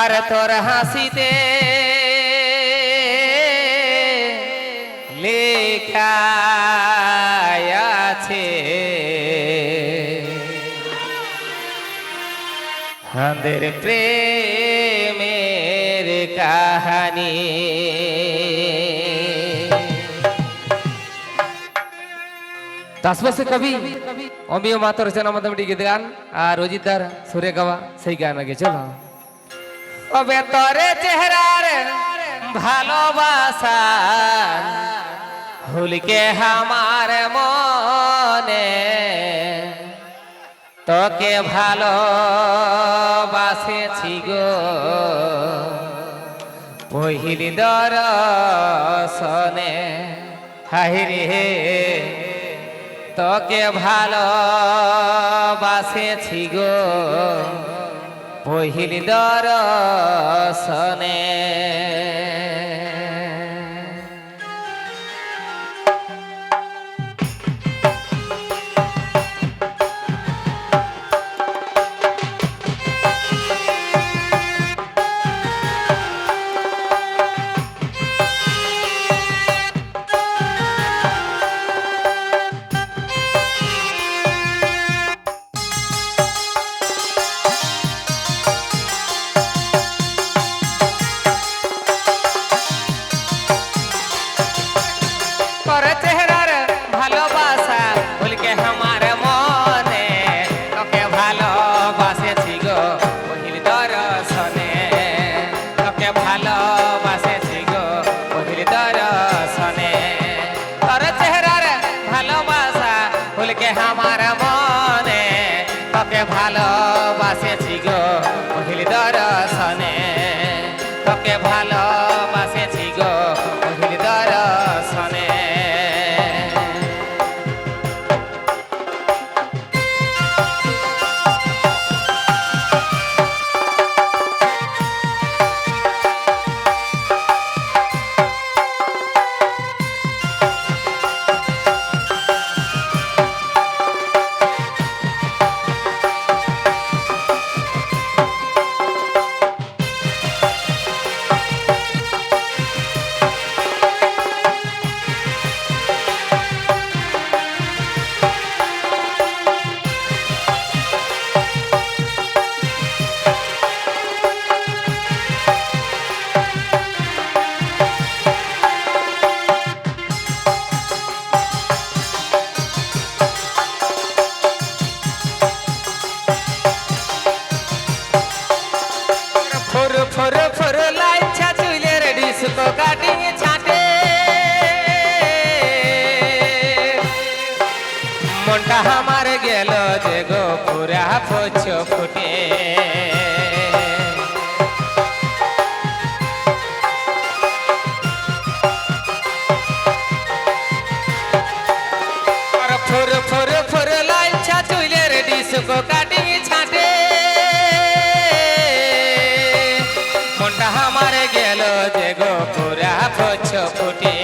আর তোর হাসিতে লেখা আছে। হাঁদের প্রেমের কাহানি। তাসপাশে কবি, অমিয় মাতর রচনা মোটামুটি গীত গান, আর অজিতার সুরে গাওয়া সেই গান আগে, চলো। তবে তরে চেহারার ভালোবাসা, হুলকে আমার মনে, তোকে ভালোবাসেছি গো। পহিলি দর্শনে হাহিরে তোকে ভালোবাসেছি গো। দর দর্শনে তোকে ভালোবাসেছি পোছ ফুটে ফুর ফুর ফুর লাল ছা চুলের ডিসকো কাটিং ছাটে। মনটা আমার গেল যে গো পুরা পোছ ফুটে।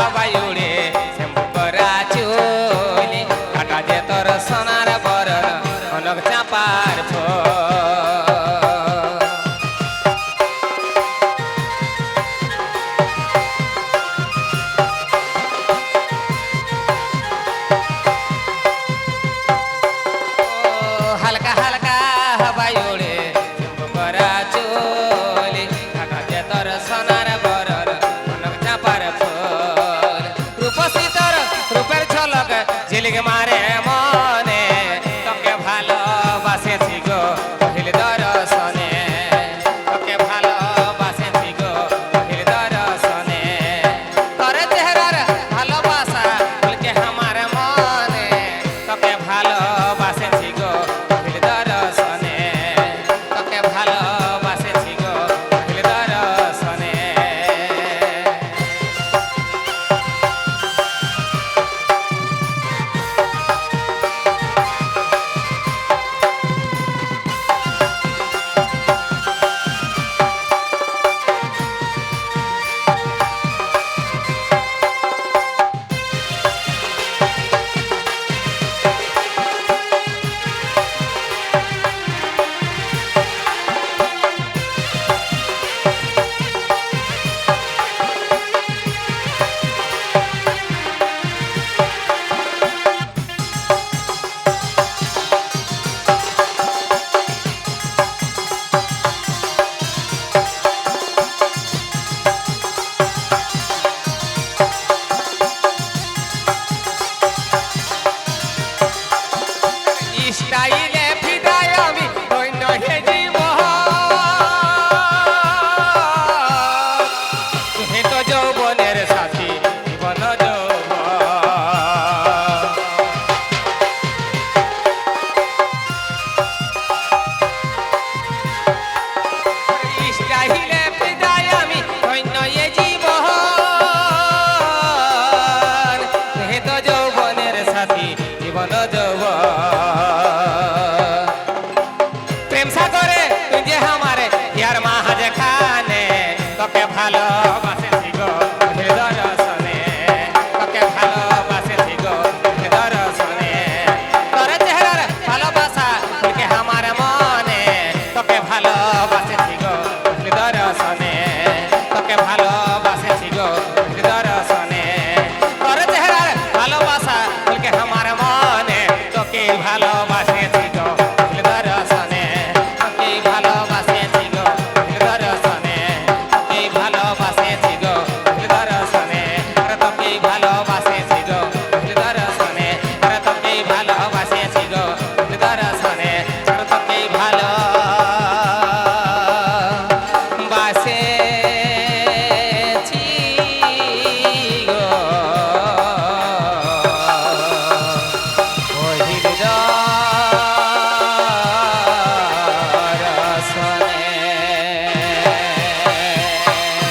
caballo. Roberto